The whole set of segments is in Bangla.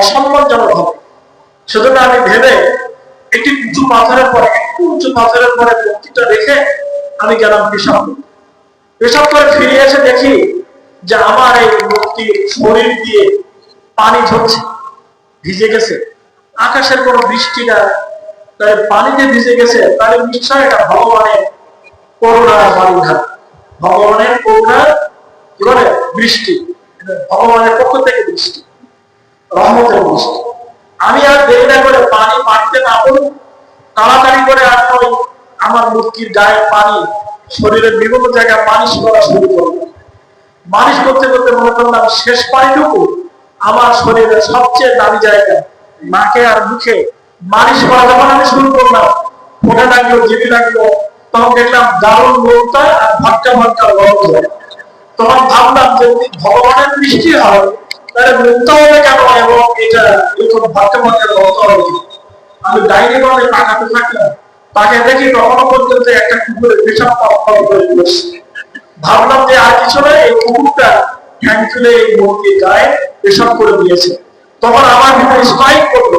অসম্মানজনক হবে। সেজন্য আমি ভেবে একটি উঁচু পাথরের পরে, একটু উঁচু পাথরের পরে মূর্তিটা রেখে আমি গেলাম পেশাব। পেশাব করে ফিরে এসে দেখি যে আমার এই মূর্তির শরীর দিয়ে পানি ঝরছে, ভিজে গেছে। আকাশের কোনো বৃষ্টি না, তাই পানিতে ভিজে গেছে তাহলে নিশ্চয় এটা ভগবানের করুণার বাড়িঘাট ভগবানের করুণার কি বলে বৃষ্টি ভগবানের পক্ষ থেকে বৃষ্টি। রহমতের আমি আর দেরি না করে পানি মারতে না বলুন তাড়াতাড়ি করে আর ওই আমার মূর্তির গায়ে পানি, শরীরের বিভিন্ন জায়গায় মালিশ করা শুরু করব মালিশ করতে করতে মনে করলাম, শেষ পানিটুকু আমার শরীরের সবচেয়ে দামি জায়গা। নাকে আর মুখে মালিশ করা যখন আমি শুরু করলাম ফোনে লাগল জিবি লাগল তখন দেখলাম দারুণ লোকটা আর ভটকা ভটকা যায় তখন ভাবলাম যে যদি ভগবানের বৃষ্টি হয় তাহলে মুক্ত হবে কেন এবং এটা এরকম ভটকা ভটকা গরম হবে আমি ডাইনি বলে তাকাতে থাকলাম। তাকে দেখি কখনো পর্যন্ত একটা কুকুরের পেশাব পাওয়া করে বসছে ভাবলাম যে আর কিছু নয় এই কুকুরটা ঠ্যাং এই মূর্তির গায়ে পেশাব করে দিয়েছে। তখন আমার ভিতরে স্ট্রাইক করল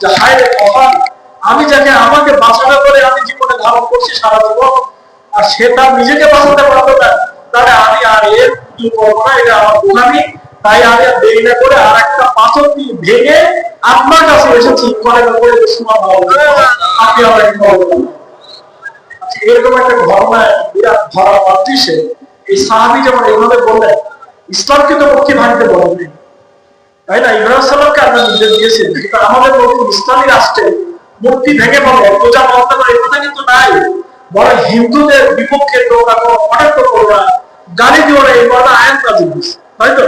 যে, হায় রে কপাল, আমি যাকে আমাকে বাঁচানো করে আমি জীবনে ধারণ করছি সারা জীবন, আর সে তার নিজেকে বাঁচাতে পারল না, তাহলে আমি আর এর কি করব না এটা আমার বোঝানি তাই আমি আর দেরি না করে আর একটা পাথর দিয়ে ভেঙে আপনার কাছে এসেছি করে করে শোনা আপনি আমার আচ্ছা, এরকম একটা ঘটনা বিরাট ধরা পাত্রিসে এই সাহাবি যেমন এইভাবে বললেন ইসলামকে তো মুক্তি ভাঙতে বলেননি। তাই না? ইব্রাহিম সাল্লামকে আমরা নির্দেশ দিয়েছি কিন্তু আমাদের নতুন ইসলামী রাষ্ট্রে মূর্তি ভেঙে বলে পূজা বন্ধ করে কথা কিন্তু নাই। বরং হিন্দুদের বিপক্ষে তোমরা কোনো কটাক্ষ করো না গালি দিও না এই কথা আইন কাজে তাই তো?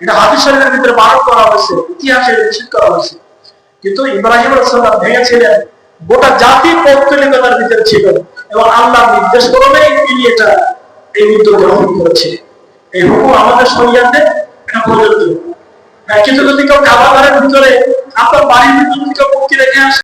এটা হাদিস শরীফের ভিতরে বারণ করা হয়েছে ইতিহাসে নিশ্চিত করা হয়েছে। কিন্তু ইব্রাহিম সাল্লাম ভেঙেছিলেন গোটা জাতি পৌত্তলিকতার ভিতরে ছিল এবং আল্লাহ নির্দেশ করবে তিনি এটা এই উদ্যোগ গ্রহণ করেছে। এই হুকুম আমাদের শরীয়তে এটা প্রযোজ্য হ্যাঁ, কিন্তু যদি কেউ কাবাগারের ভিতরে আপনার বাড়ির ভিতরে কেউ মুক্তি রেখে আসে